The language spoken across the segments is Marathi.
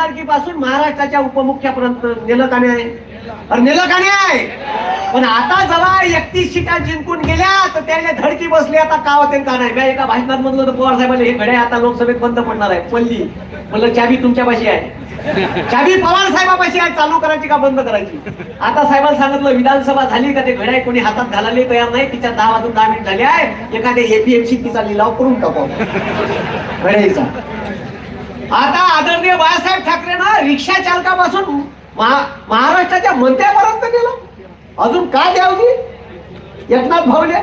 आमदारकीपासून महाराष्ट्राच्या उपमुख्यापर्यंत नेलं का नाही अरे नेलं का नाही पण आता जरा एकतीस शिका जिंकून गेल्या तर त्याने धडकी बसली. आता का होते का नाही? मी एका भाषणात म्हणलं तर पवार साहेबांना हे घड्या आता लोकसभेत बंद पडणार आहे. पल्ली म्हणलं चाबी तुमच्यापाशी आहे. चाबी पवार साहेबापाशी आहे. चालू करायची का बंद करायची? आता साहेबांना सांगितलं विधानसभा झाली का ते घड्या कोणी हातात घालायला तयार नाही? तिच्या दहा वाजून दहा मिनिट झाले आहे एखाद्या एपीएमसी तिचा लिलाव करून टाकू घड्याचा आता आदरणीय बाळासाहेब ठाकरे ना रिक्षा चालकापासून महाराष्ट्राच्या मंत्र्यापर्यंत गेलो अजून काय द्यावजी एकनाथ भाऊले.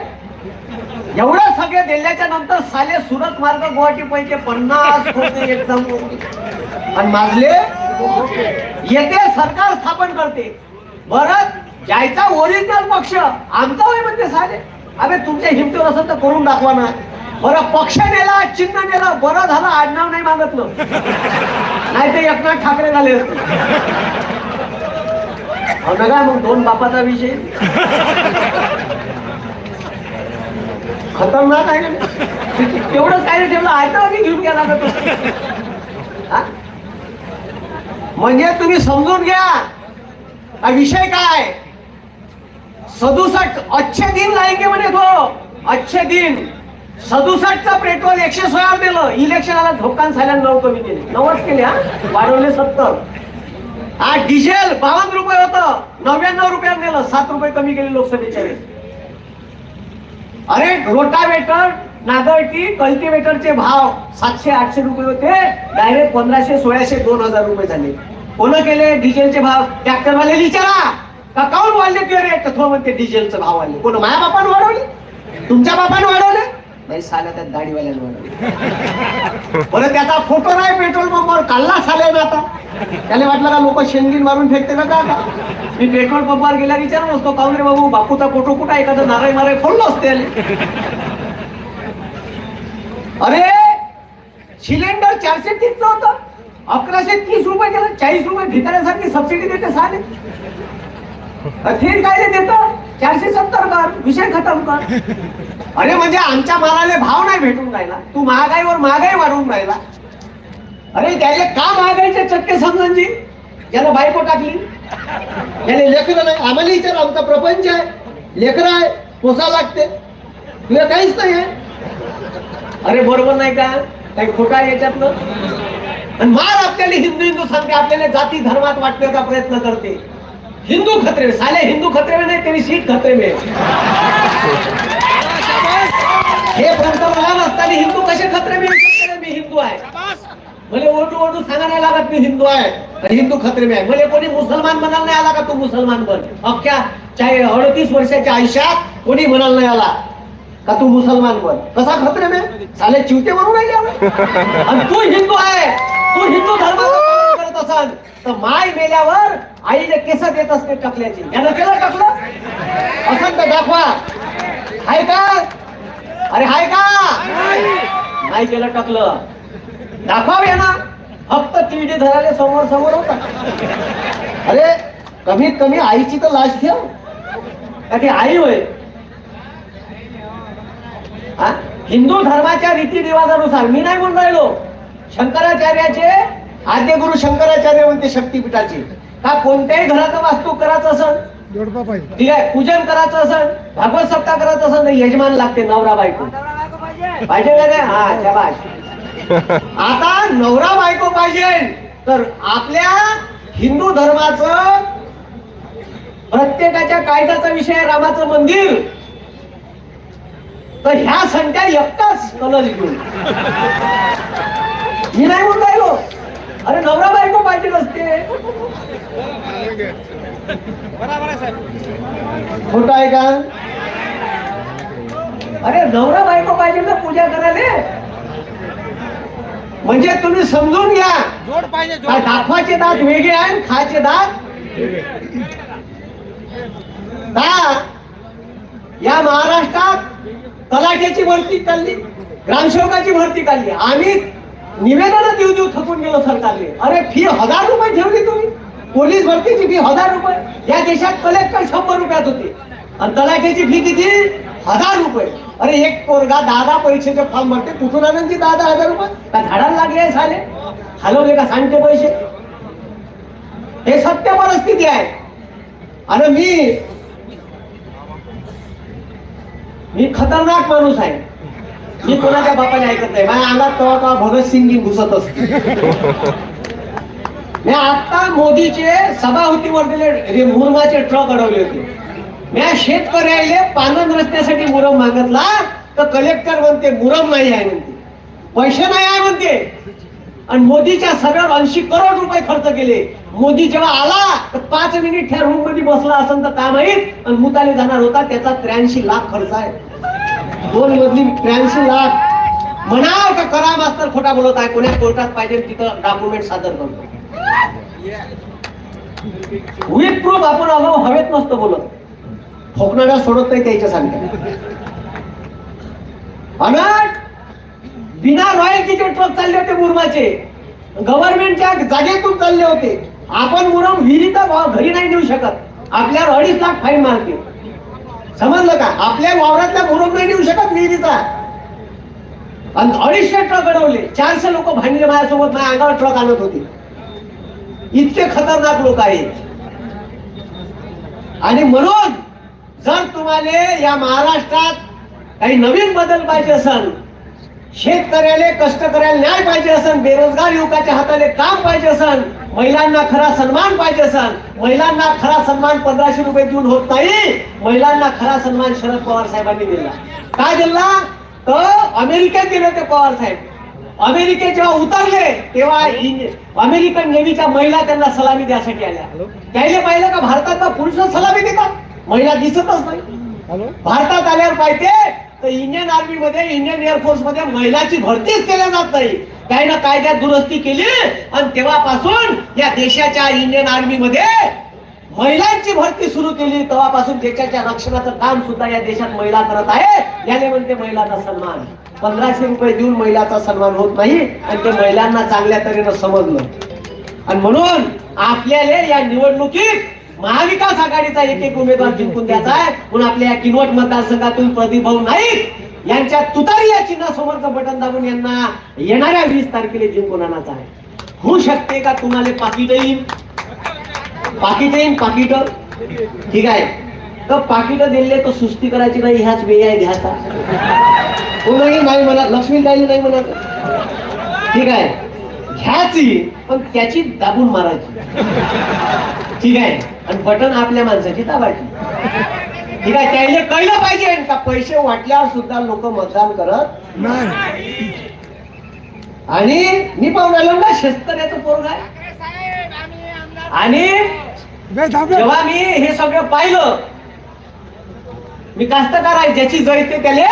एवढं सगळे दिल्याच्या नंतर साले सुरत मार्ग गुवाहाटी पैकी पन्नास कोटी एकदम आणि माजले येते सरकार स्थापन करते. बरं जायचा ओरिजिनल पक्ष आमचा होय म्हणते साले. अरे तुमच्या हिमतीवर असेल तर करून दाखवा ना. बरं पक्ष नेला चिन्ह नेला बरं झालं आडनाव नाही मागतलं. नाही ते एकनाथ ठाकरे झाले. असते हो का मग दोन बापाचा विषय. खतरनाक आहे. ना तेवढंच काय नाही ठेवलं आहे तर घेऊन गेला का म्हणजे तुम्ही समजून घ्या. हा विषय काय? सदुसष्ट अच्छे दिन लायके म्हणे तो. अच्छे दिन. सदुसष्टचं पेट्रोल एकशे सोळा दिलं. इलेक्शनाला धोकान सायला नऊ कमी केले. नवच केले हा? वाढवले सत्तर. हा डिझेल बावन्न रुपये होतं. नव्याण्णव रुपयात नेलं. सात रुपये कमी केले लोकसभेच्या वेळेस अरे रोटावेटर नागरटी कल्टिवेटरचे भाव सातशे आठशे रुपये होते. डायरेक्ट पंधराशे सोळाशे दोन हजार रुपये झाले. कोण केले? डिझेलचे भाव. ट्रॅक्टरवाले विचारा. का काऊन वाढले ते रे कथवा म्हणते डिझेलचे भाव आले कोण? माझ्या बापानं वाढवले? तुमच्या बापानं वाढवले? नाही साल्या त्यात दाढीवाल्याने वाढवले बरं त्याचा फोटो नाही पेट्रोल पंपावर काढला साल्याने आता. त्याला वाटलं का लोक शेंगीन मारून फेकते ना का मी पेट्रोल पंपावर गेला विचार असतो काऊन रे बाबू बापूचा फोटो कुठं आहे? एखादं नाराय माराय फोडलो असते अरे सिलेंडर चारशे तीसचं होतं. अकराशे तीस रुपये केलं चाळीस रुपये भिकाऱ्यासाठी सबसिडी देते साले. ठीक काय देत चारशे सत्तर कर विषय खतम कर. अरे म्हणजे आमच्या मालाले भाव नाही भेटून राहिला. तू महागाईवर महागाई वाढवून राहिला. अरे त्याले का महागाईचे चक्के समजून याला बायको टाकली. याने लेकरं नाही. आम्हाला विचार आमचा प्रपंच आहे. लेकरं आहे पोसा लागते. तुला काहीच नाही आहे. अरे बरोबर नाही का? काही खोटा आहे याच्यातलं आणि मार आपल्याला हिंदू हिंदू सांगते आपल्याला जाती धर्मात वाटण्याचा प्रयत्न करते. हिंदू खतरे में साले हिंदू खतरे में नाही तेरी सीट खतरे में। हे पंतप्रधान असताना हिंदू कसे खतरे में? मी हिंदू आहे. मला ओरडू ओरडू सांगायला लागत मी हिंदू आहे. आणि हिंदू खतरे में आहे. मला कोणी मुसलमान म्हणाल नाही आला का तू मुसलमान बन? अख्ख्या चाहे अडतीस वर्षाच्या आयुष्यात कोणी म्हणाल नाही आला का तू मुसलमान बन? कसा खतरे में? साले चिवटे म्हणून नाही आला आणि तू हिंदू आहे. तू हिंदू धर्म करत असाल तर माय मेल्यावर आईने केस देत असते टाकल्याची. यानं केलं टाकलं? असं तर दाखवा. हाय का? अरे हाय का? नाही केलं टाकलं. दाखवाव ना फक्त टीव्ही धराले समोर समोर होता. अरे कमीत कमी आईची तर लाश ठेव. का ती आई होय? हिंदू धर्माच्या रीतिरिवाजानुसार मी नाही म्हणून राहिलो. शंकराचार्याचे आद्य गुरु शंकराचार्य म्हणते शक्तीपीठाचे. का कोणत्याही घराचं वास्तू करायचं असेल ठीक आहे पूजन करायचं असेल भागवत सप्ताह करायचं असेल तर यजमान लागते नवरा बायको. पाहिजे का हा आता नवरा बायको पाहिजे. तर आपल्या हिंदू धर्माचं प्रत्येकाच्या कायद्याचा विषय रामाचं मंदिर. तर ह्या संख्या एकटाच कलर घेऊन. मी नाही राहिलो अरे नवरा बायको पाहिजे नसते. खोट आहे का? अरे नवरा बायको पाहिजे ना पूजा करायला. म्हणजे तुम्ही समजून घ्या. जोड पाहिजे दाखवाचे दात वेगळे आहे खायचे दात? का या महाराष्ट्रात तलाठ्याची भरती काढली ग्रामसेवकाची भरती काढली आम्ही निवेदन देऊ देऊ थकून गेलो सरकारने अरे फी हजार रुपये ठेवली तुम्ही. पोलीस भरतीची फी हजार रुपये. या देशात कलेक्टर शंभर रुपयात होते. आणि तलाठ्याची फी किती? हजार रुपये. अरे एक पोरगा दहा दहा परीक्षेचे फॉर्म भरते. कुठून आणायची दहा दहा हजार रुपये? का झाडाला लागले झाले हलवले का सांगते पैसे? हे सत्य परिस्थिती आहे. आणि मी मी खतरनाक माणूस आहे. मी कोणाच्या बापाने ऐकत नाही. माझ्या अंगात तेव्हा तेव्हा भगतसिंग घुसत असते. मी आता मोदीचे सभापतीवर दिले रे मुरमाचे ट्रक अडवले होते. मी शेतकऱ्याले पानन रस्त्यासाठी मुरम मागितला तर कलेक्टर म्हणते मुरम नाही आहे म्हणते. पैसे नाही आहे म्हणते. आणि मोदीच्या सभेवर ऐंशी करोड रुपये खर्च केले. मोदी जेव्हा आला तर पाच मिनिट त्या रूममध्ये बसला असेल तर काय माहीत? आणि मुताले जाणार होता त्याचा त्र्याऐंशी लाख खर्च आहे. दोन मधली त्र्याऐंशी लाख. म्हणाव का करा मास्तर खोटा बोलत आहे? कोण्या कोर्टात पाहिजे तिथं डॉक्युमेंट सादर करतो. विथ प्रूफ आपण आलो हवेत नसतो बोलत. ठोकणाऱ्या सोडत नाही त्याच्या सांगते अनट बिना रॉयल्टीचे ट्रक चालले होते मुरमाचे. गव्हर्नमेंटच्या जागेतून चालले होते. आपण मुरम विहिरीचा भाव घरी नाही देऊ शकत. आपल्यावर अडीच लाख फाईन मारते समजलं का? आपल्या वावरातल्या मुरुम नाही देऊ शकत विहिरीचा आणि अडीचशे ट्रक अडवले. चारशे लोक भांडले माझ्यासोबत माझ्या अंगावर ट्रक आणत होते. इतके खतरनाक लोक आहेत. आणि म्हणून जर तुम्हाला या महाराष्ट्रात काही नवीन बदल पाहिजे असेल शेतकऱ्याला कष्टकऱ्याला न्याय पाहिजे असेल बेरोजगार युवकाच्या हाताने काम पाहिजे असेल महिलांना खरा सन्मान पाहिजे असेल महिलांना खरा सन्मान पंधराशे रुपये देऊन होत नाही महिलांना खरा सन्मान शरद पवार साहेबांनी दिला. काय दिला? तर अमेरिकेत गेले होते पवार साहेब. अमेरिकेत जेव्हा उतरले तेव्हा अमेरिकन नेव्हीच्या महिला त्यांना सलामी द्यासाठी आल्या. त्याने पाहिलं का भारताचा पुरुष सलामी देतात? महिला दिसतच नाही. भारतात आल्यावर पाहिजे तर इंडियन आर्मी मध्ये इंडियन एअरफोर्समध्ये महिलाची भरतीच केल्या जात नाही. काही ना कायद्यात दुरुस्ती केली आणि तेव्हापासून या देशाच्या इंडियन आर्मी मध्ये महिलांची भरती सुरू केली. तेव्हापासून देशाच्या रक्षणाचं काम सुद्धा या देशात महिला करत आहे. याने म्हणते महिलाचा सन्मान. पंधराशे रुपये देऊन महिलाचा सन्मान होत नाही आणि ते महिलांना चांगल्या तऱ्हेनं समजलं. आणि म्हणून आपल्याला या निवडणुकीत महाविकास आघाडीचा एक एक उमेदवार जिंकून द्यायचा आहे. म्हणून आपल्या या किनवट मतदारसंघातून प्रदीप भाऊ नाईक यांच्या तुतारी या चिन्हासमोरचं बटन दाबून यांना येणाऱ्या वीस तारखेला जिंकून आणायचा आहे. होऊ शकते का तुम्हाला पाकिट येईल? पाकिट येईल पाकिट. ठीक आहे. तर पाकिट दिले तर सुस्ती करायची नाही ह्याच वेळ आहे घ्यायचा कोणाही हो नाही म्हणा लक्ष्मी ताई नाही म्हणत. ठीक आहे. घ्यायची पण त्याची दाबून मारायची. ठीक आहे. आणि बटन आपल्या माणसाची दाबायची. ठीक आहे त्याला कळलं पाहिजे. का पैसे वाटल्यावर सुद्धा लोक मतदान करत आणि मी पाहून आलो ना शेतकऱ्याचं पोरग आहे. आणि जेव्हा मी हे सगळं पाहिलं मी कास्तकार आहे ज्याची जळते त्याले.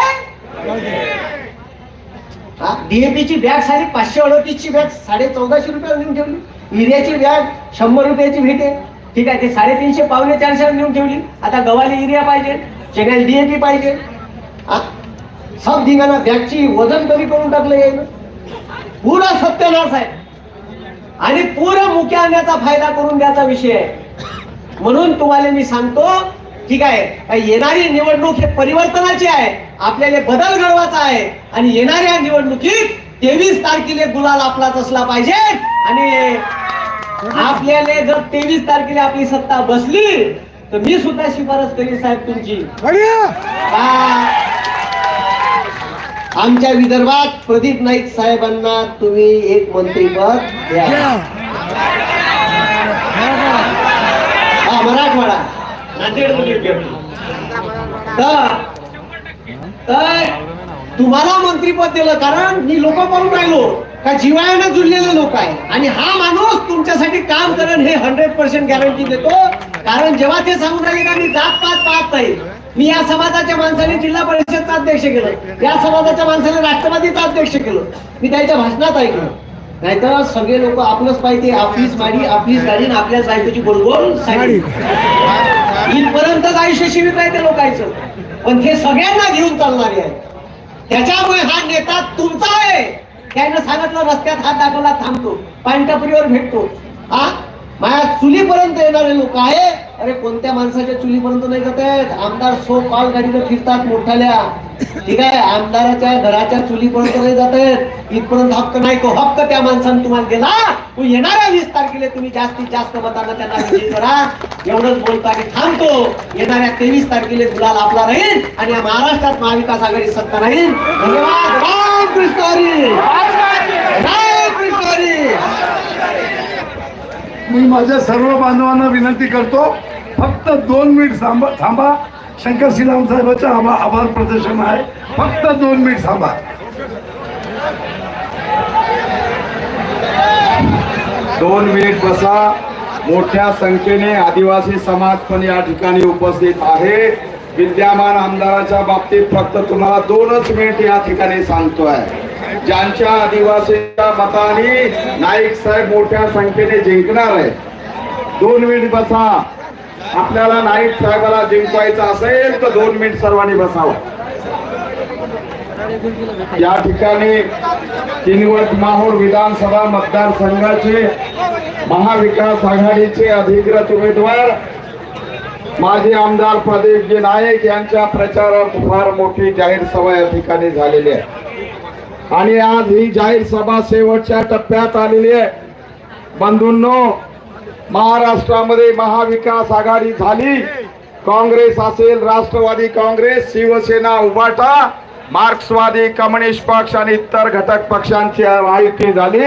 डीएपी ची बॅग साडी पाचशे अडतीस ची बॅग साडे चौदाशे नेऊन ठेवली. युरियाची बॅग शंभर रुपयाची भेटे. ठीक आहे ते साडेतीनशे पावणे चारशे नेऊन ठेवली. आता गव्हाली युरिया पाहिजे चेन्याला डीएपी पाहिजे. सब धिंगाणा बॅगची वजन कमी करून टाकलं यायनं पुरा सत्यानाश आहे आणि पुरा मुक्या आणण्याचा फायदा करून द्यायचा विषय आहे. म्हणून तुम्हाला मी सांगतो ठीक आहे येणारी निवडणूक हे परिवर्तनाची आहे. आपल्याला बदल घडवायचा आहे आणि येणाऱ्या निवडणुकीत तेवीस तारखेला गुलाल आपलाच असला पाहिजे. आणि आपल्याला जर तेवीस तारखेला आपली सत्ता बसली तर मी सुद्धा शिफारस करीन साहेब तुमची. आमच्या विदर्भात प्रदीप नाईक साहेबांना तुम्ही एक मंत्रीपद द्या. हा मराठवाडा. तर तुम्हाला मंत्रीपद दिलं कारण मी लोक पाहून राहिलो. का जीवायानं जुळलेले लोक आहे. आणि हा माणूस तुमच्यासाठी काम करेल हे हंड्रेड पर्सेंट गॅरंटी देतो. कारण जेव्हा ते सांगून राहिले का मी जात पात पाहत नाही मी या समाजाच्या माणसाने जिल्हा परिषदचा अध्यक्ष केलं. या समाजाच्या माणसाने राष्ट्रवादीचा अध्यक्ष केलं. मी त्याच्या भाषणात ऐकलं. नाहीतर सगळे लोक आपलंच पाहिजे आपलीच माडी आपलीच गाडी आपल्याच बायकोची बरोबर साडी. इथपर्यंतच आयुष्य शिविर आहे ते लोकांचं. पण हे सगळ्यांना घेऊन चालणारे आहे त्याच्यामुळे हा नेता तुमचा आहे. त्यानं सांगितलं रस्त्यात हात दाखवला थांबतो. पांटपुरीवर भेटतो. हा? माझ्या चुलीपर्यंत येणारे लोक आहे. अरे कोणत्या माणसाच्या चुलीपर्यंत नाही जात आहेत? आमदार सो कॉल गाडीनं फिरतात मोठाल्या. ठीक आहे आमदाराच्या घराच्या चुलीपर्यंत नाही जात आहेत. इथपर्यंत हक्क नाही तो हक्क त्या माणसानं तुम्हाला दिला. तू येणाऱ्या वीस तारखेला तुम्ही जास्तीत जास्त मतांना त्यांना विजयी करा. एवढंच बोलतो आणि थांबतो. येणाऱ्या तेवीस तारखेला गुलाल आपला राहील आणि या महाराष्ट्रात महाविकास आघाडी सत्ता राहील. धन्यवाद. राम कृष्ण हरी. राम कृष्ण हरी. मी माझ्या सर्व बांधवांना विनंती करतो फक्त दोन मिनिट थांबा थांबा. शंकर श्रीराम साहेबांचं आभा आभार प्रदर्शन आहे. फक्त दोन मिनिट थांबा. दोन मिनिट बसा. मोठ्या संख्येने आदिवासी समाज पण या ठिकाणी उपस्थित आहे. विद्यमान आमदाराच्या बाबतीत फक्त तुम्हाला दोनच मिनिट या ठिकाणी सांगतोय. ज्यांच्या आदिवासीच्या मताने नाईक साहेब मोठ्या संख्येने जिंकणार आहे दोन मिनिट बसा. आपल्याला नाईक साहेबाला जिंकवायचं असेल तर दोन मिनिट सर्वांनी बसावं. या ठिकाणी किनवट माहूर विधानसभा मतदारसंघाचे महाविकास आघाडीचे अधिकृत उमेदवार माजी आमदार प्रदीपजी नाईक यांच्या प्रचारात फार मोठी जाहीर सभा या ठिकाणी झालेली आहे. आणि आज ही जाहीर सभा शेवटच्या टप्प्यात आलेली आहे. बंधूंनो महाराष्ट्रामध्ये महाविकास आघाडी झाली. काँग्रेस असेल राष्ट्रवादी काँग्रेस शिवसेना उभाटा मार्क्सवादी कम्युनिस्ट पक्ष आणि इतर घटक पक्षांची महायुती झाली.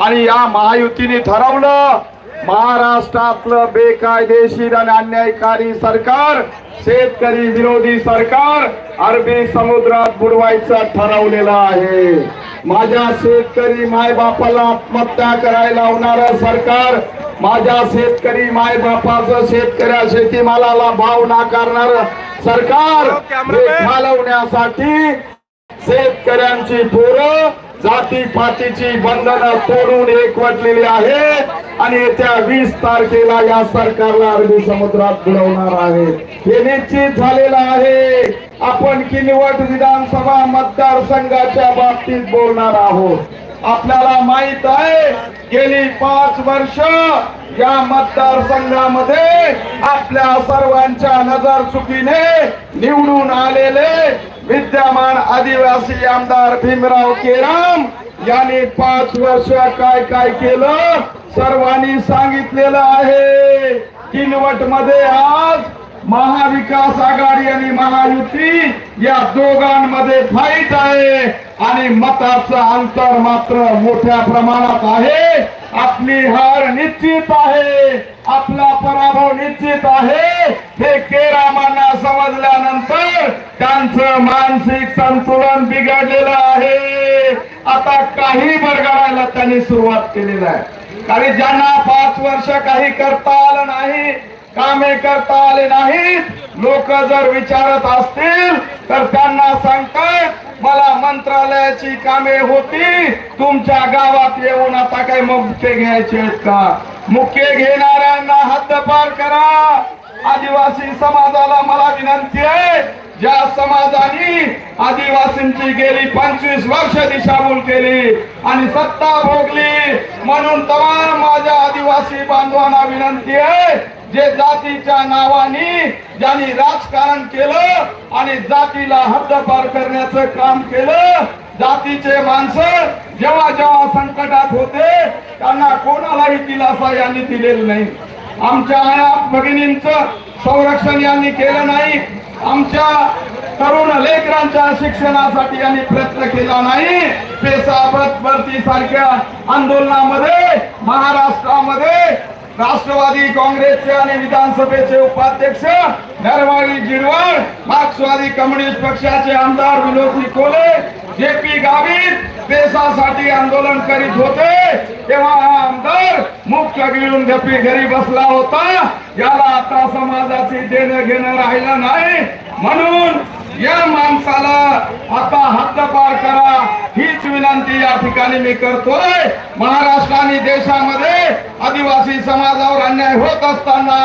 आणि या महायुतीने ठरवलं महाराष्ट्रातलं बेकायदेशीर आणि अन्यायकारी सरकार शेतकरी विरोधी सरकार अरबी समुद्रात बुडवायचं ठरवलेलं आहे. माझ्या शेतकरी मायबापाला आत्महत्या करायला लावणारं सरकार माझ्या शेतकरी मायबापाचं शेतकऱ्या शेतीमालाला भाव नाकारणार सरकार घालवण्यासाठी शेतकऱ्यांची पोरं जाती पातीची बंधनं तोडून एकवटलेली आहेत आणि येत्या वीस तारखेला या सरकारला अरबी समुद्रात बुडवणार आहे हे निश्चित झालेलं आहे. आपण किनवट विधानसभा मतदारसंघाच्या बाबतीत बोलणार आहोत. आपल्याला माहीत आहे गेली पाच वर्ष या मतदारसंघामध्ये आपल्या सर्वांच्या नजर चुकीने निवडून आलेले विद्यमान आदिवासी आमदार भीमराव केराम यांनी पाच वर्ष काय काय केलं? सर्वांनी सांगितलेलं आहे किनवटमध्ये आज महाविकास आघाडी आणि महायुती या दोघांमध्ये फाईट आहे आणि मताचं अंतर मात्र मोठ्या प्रमाणात आहे. आपली हार निश्चित आहे. आपला पराभव निश्चित आहे. हे केरामांना समजल्यानंतर त्यांचं मानसिक संतुलन बिघडलेलं आहे. आता काही बरगडायला त्यांनी सुरुवात केलेली आहे. कारण ज्यांना पाच वर्ष काही करता आलं नाही कामे करता आले नाहीत लोक जर विचारत असतील तर त्यांना सांगतात मला मंत्रालयाची कामे होती. तुमच्या गावात येऊन आता काही मुक्के घ्यायचे आहेत का? मुख्य घेणाऱ्यांना हद्दपार करा. आदिवासी समाजाला मला विनंती आहे ज्या समाजाने आदिवासींची गेली पंचवीस वर्ष दिशाभूल केली आणि सत्ता भोगली म्हणून तमाम माझ्या आदिवासी बांधवांना विनंती आहे जे जातीच्या नावाने ज्यांनी राजकारण केलं आणि जातीला हद्दपार करण्याचं काम केलं जातीचे माणसं जेव्हा जेव्हा संकटात होते त्यांना कोणालाही दिलासा यांनी दिलेला नाही. आमच्या आया भगिनींच संरक्षण यांनी केलं नाही. आमच्या तरुण लेकरांच्या शिक्षणासाठी यांनी प्रयत्न केला नाही. पेसा भरती सारख्या आंदोलनामध्ये महाराष्ट्रामध्ये राष्ट्रवादी काँग्रेसचे आणि विधानसभेचे उपाध्यक्ष नरवाळी गिरवाळ मार्क्सवादी कम्युनिस्ट पक्षाचे आमदार विनोद निकोले जे पी गावित देशासाठी आंदोलन करीत होते. तेव्हा हा आमदार मुख्य गिळून गपी घरी बसला होता. याला आता समाजाची देणं घेणं राहिलं नाही. म्हणून या माणसाला आता हद्दपार करा हीच विनंती या ठिकाणी मी करतोय. महाराष्ट्र आणि देशामध्ये आदिवासी समाजावर अन्याय होत असताना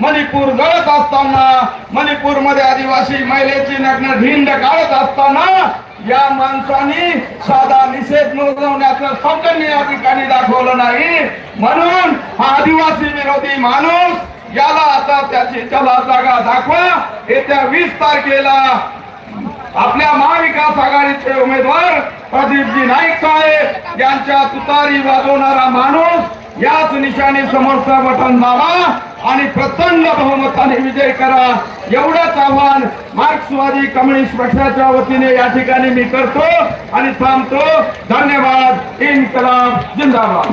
मणिपूर गळत असताना मणिपूरमध्ये आदिवासी महिलेची नग्न ढिंड काढत असताना या माणसाने साधा निषेध नोंदवण्याचं सौजन्य या ठिकाणी दाखवलं नाही. म्हणून हा आदिवासी विरोधी माणूस याला आता त्याची त्याला जागा दाखवा. येत्या वीस तारखेला आपल्या महाविकास आघाडीचे उमेदवार प्रदीपजी नाईक साहेब यांच्या तुतारी वाजवणारा माणूस याच निशाणी समोरचा बटन दाबा. आणि प्रचंड बहुमताने विजय करा. एवढंच आव्हान मार्क्सवादी कम्युनिस्ट पक्षाच्या वतीने या ठिकाणी मी करतो आणि थांबतो. धन्यवाद. इन्कलाब जिंदाबाद.